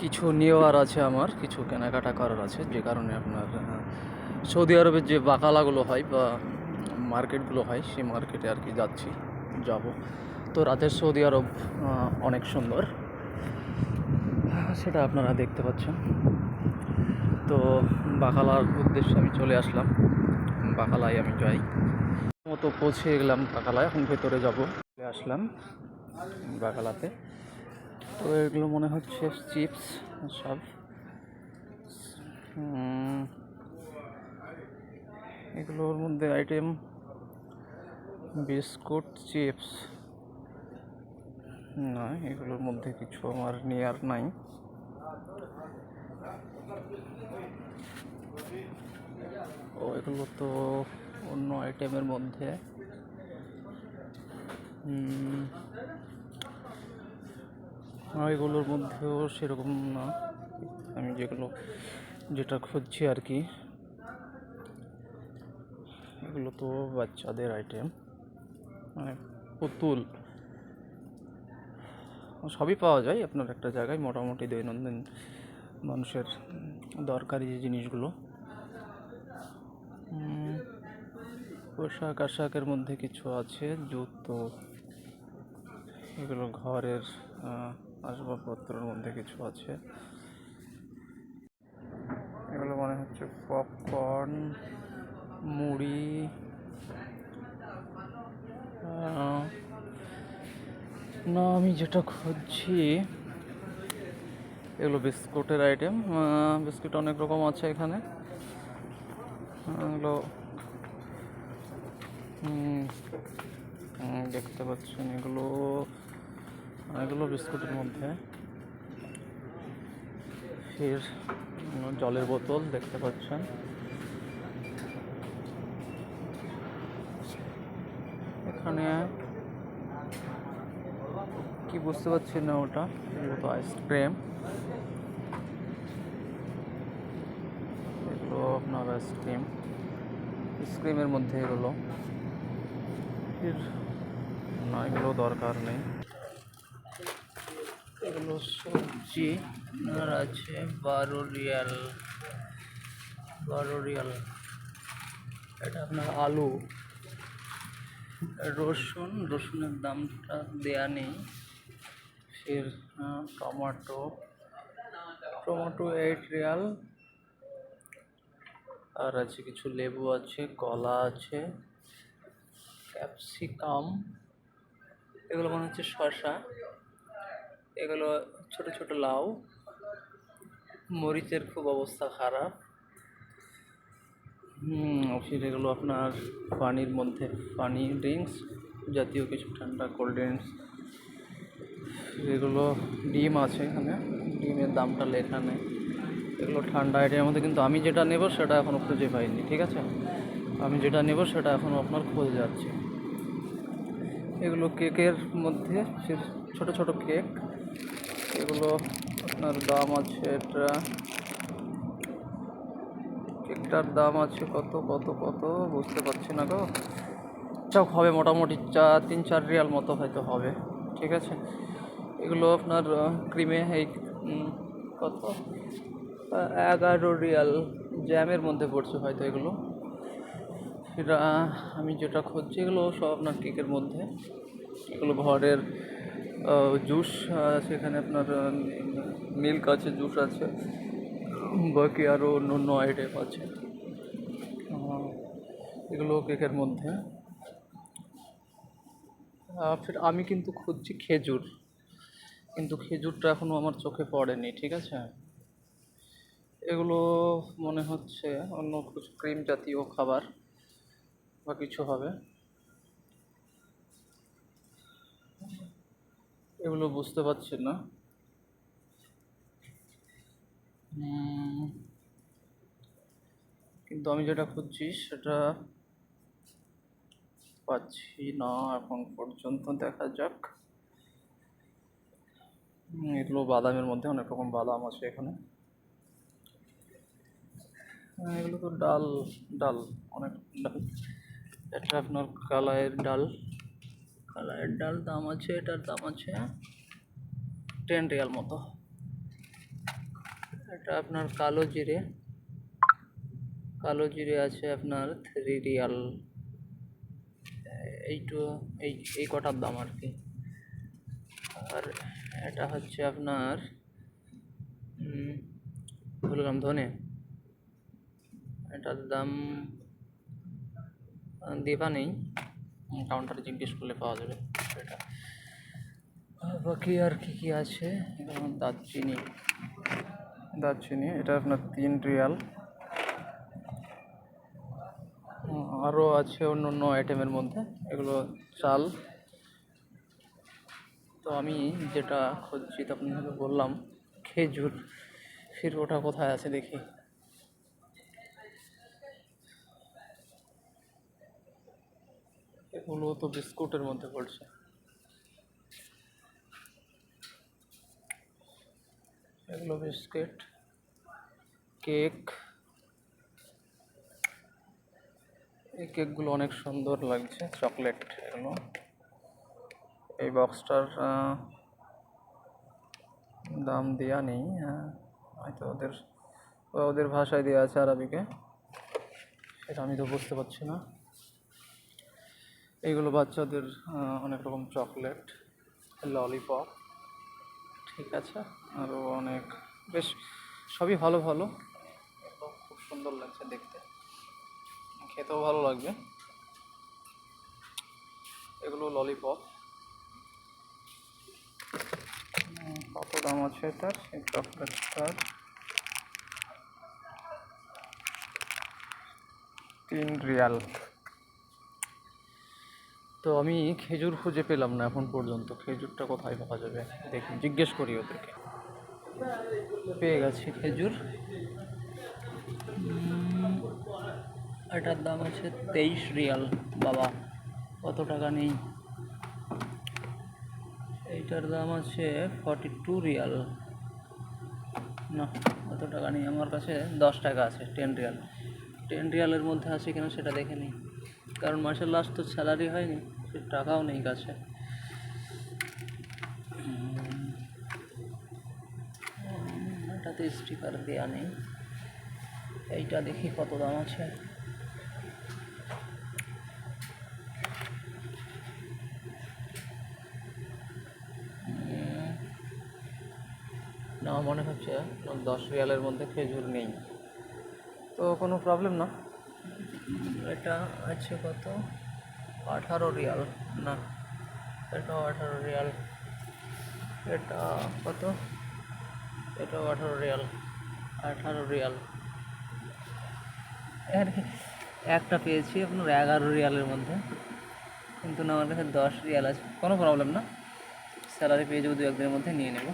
কিছু নেওয়ার আছে আমার, কিছু কেনাকাটা করার আছে, যে কারণে আপনার সৌদি আরবের যে বাকালাগুলো হয় বা মার্কেটগুলো হয়, সেই মার্কেটে আর কি যাচ্ছি, যাব। তো রাতের সৌদি আরব অনেক সুন্দর। সেটা আপনারা দেখতে পাচ্ছেন। তো বাকালার উদ্দেশ্যে আমি চলে আসলাম। বাকালায় আমি যাই। মতো পৌঁছে গেলাম বাকালায়, এখন ভেতরে যাব। চলে আসলাম বাকালাতে। তো এগুলো মনে হচ্ছে চিপস সব। এগুলোর মধ্যে আইটেম বিস্কুট, চিপস। না, এগুলোর মধ্যে কিছু আমার নেয়ার নাই। ও, এগুলো তো অন্য আইটেমের মধ্যে। এগুলোর মধ্যেও সেরকম না। আমি যেগুলো, যেটা খুঁজছি আর কি, এগুলো তো বাচ্চাদের আইটেম মানে পুতুল। সবই পাওয়া যায় আপনার একটা জায়গায়, মোটামুটি দৈনন্দিন মানুষের দরকারি যে জিনিসগুলো। পোশাক আশাকের মধ্যে কিছু আছে, জুতো, এগুলো ঘরের আসবাবপত্রের মধ্যে কিছু আছে। এগুলো মনে হচ্ছে পপকর্ন, মুড়ি না, আমি যেটা খুঁজছি, এগুলো বিস্কুটের আইটেম। বিস্কুট অনেক রকম আছে এখানে। এগুলো দেখতে পাচ্ছেন এগুলো। এগুলো বিস্কুটের মধ্যে। উম, জলের বোতল দেখতে পাচ্ছেন। এখানে কি বুঝতে পারছি না ওটা? তো আইসক্রিম এগুলো আপনার আইসক্রিম আইসক্রিমের মধ্যে এগুলো। না এগুলো দরকার নেই। এগুলো সবজি আপনার আছে বারো রিয়াল বারো রিয়াল এটা আপনার আলু। রসুন, রসুনের দামটা দেয়া নেই। ফির টমেটো। টমেটো এইট রিয়াল আর আছে কিছু লেবু আছে, কলা আছে, ক্যাপসিকাম। এগুলো মনে হচ্ছে শসা। এগুলো ছোট ছোট লাউ। মরিচের খুব অবস্থা খারাপ। ফির এগুলো আপনার পানির মধ্যে, পানি ড্রিঙ্কস জাতীয় কিছু ঠান্ডা কোল্ড ড্রিঙ্কস। এগুলো ডিম আছে এখানে, ডিমের দামটা লেখা নেই। এগুলো ঠান্ডা আইটেমের মধ্যে কিন্তু আমি যেটা নেব সেটা এখনও খুঁজে পাইনি, ঠিক আছে? আমি যেটা নেব সেটা এখনও আপনার খুঁজে যাচ্ছে। এগুলো কেকের মধ্যে ছোট ছোট কেক। এগুলো আপনার দাম আছে এটা কেকটার দাম আছে কত কত কত? বুঝতে পারছি না গো চাও হবে মোটামুটি চার তিন, চার রিয়াল মতো হয়তো হবে, ঠিক আছে? এগুলো আপনার ক্রিমে এই কত? এগারো রিয়াল। জ্যামের মধ্যে পড়ছে হয়তো এগুলো। সেটা আমি যেটা খুঁজছি, এগুলো সব আপনার কেকের মধ্যে। এগুলো ঘরের জুস এখানে আপনার মিল্ক আছে, জুস আছে। বাকি আরও অন্য অন্য আইটেম আছে এগুলো কেকের মধ্যে। ফির আমি কিন্তু খুঁজছি খেজুর। কিন্তু খেজুরটা এখনও আমার চোখে পড়েনি, ঠিক আছে? এগুলো মনে হচ্ছে অন্য কিছু, ক্রিম জাতীয় খাবার বা কিছু হবে। এগুলো বুঝতে পারছি না। কিন্তু আমি যেটা খুঁজছি সেটা পাচ্ছি না, এখন পর্যন্ত দেখা যাক। এগুলো বাদামের মধ্যে অনেক রকম বাদাম আছে এখানে। এগুলো তো ডাল ডাল, অনেক ডাল। এটা আপনার কালাইয়ের ডাল। কালাইয়ের ডাল দাম আছে, এটার দাম আছে টেন রিয়াল মতো। এটা আপনার কালো জিরে। কালো জিরে আছে আপনার থ্রি রিয়াল এইটু এই এই কটার দাম আর কি। আর এটা হচ্ছে আপনার বললাম ধনে। এটার দাম দেবা নেই। কাউন্টারে জিজ্ঞেস করলে পাওয়া যাবে এটা আর বাকি আর কি কি আছে? যেমন দারচিনি। দারচিনি এটা আপনার তিন রিয়াল। আরও আছে অন্য অন্য আইটেমের মধ্যে এগুলো চাল। তো আমি যেটা খুঁজছি তো আপনাকে বললাম খেজুর। ফির ওটা কোথায় আছে দেখি। এগুলো তো বিস্কুটের মধ্যে পড়ছে। এগুলো বিস্কিট, কেক। এই কেকগুলো অনেক সুন্দর লাগছে, চকলেট এগুলো। এই বক্সটার দাম দেওয়া নেই হ্যাঁ। হয়তো ওদের ওদের ভাষায় দেওয়া আছে আরবিকে সেটা আমি তো বুঝতে পারছি না। এইগুলো বাচ্চাদের অনেক রকম চকলেট, ললিপপ, ঠিক আছে? আরও অনেক, বেশ, সবই ভালো ভালো। খুব সুন্দর লাগছে দেখতে। খেতেও ভালো লাগবে। এগুলো ললিপপ। কত দাম আছে এটার? এই চকলেটটার। তিন রিয়াল। তো আমি খেজুর খুঁজে পেলাম না এখন পর্যন্ত। খেজুরটা কোথায় পাওয়া যাবে? দেখি, জিজ্ঞেস করি ওদেরকে। পেয়ে গেছি খেজুর। এটার দাম আছে তেইশ রিয়াল। বাবা, কত টাকা নেই? এইটার দাম আছে ফর্টি টু রিয়াল। না কত টাকা নেই। আমার কাছে দশ টাকা আছে টেন রিয়াল। টেন রিয়ালের মধ্যে আছে কিনা সেটা দেখে নিই। কারণ মাসের লাস্ট তো স্যালারি হয়নি টাকাও নেই কাছে। এটাতে স্টিকার দেওয়া নেই। এইটা দেখি কত দাম আছে। না, মনে হচ্ছে দশ রিয়ালের মধ্যে খেজুর নেই। তো কোনো প্রবলেম না। এটা আছে কত? আঠারো রিয়াল। না এটাও আঠারো রিয়াল। এটা কত? এটাও আঠারো রিয়াল। আঠারো রিয়াল। একটা পেয়েছি আপনার এগারো রিয়ালের মধ্যে। কিন্তু না, আমার কাছে দশ রিয়াল আছে। কোনো প্রবলেম না। স্যালারি পেয়ে যাব দু একদিনের মধ্যে, নিয়ে নেব।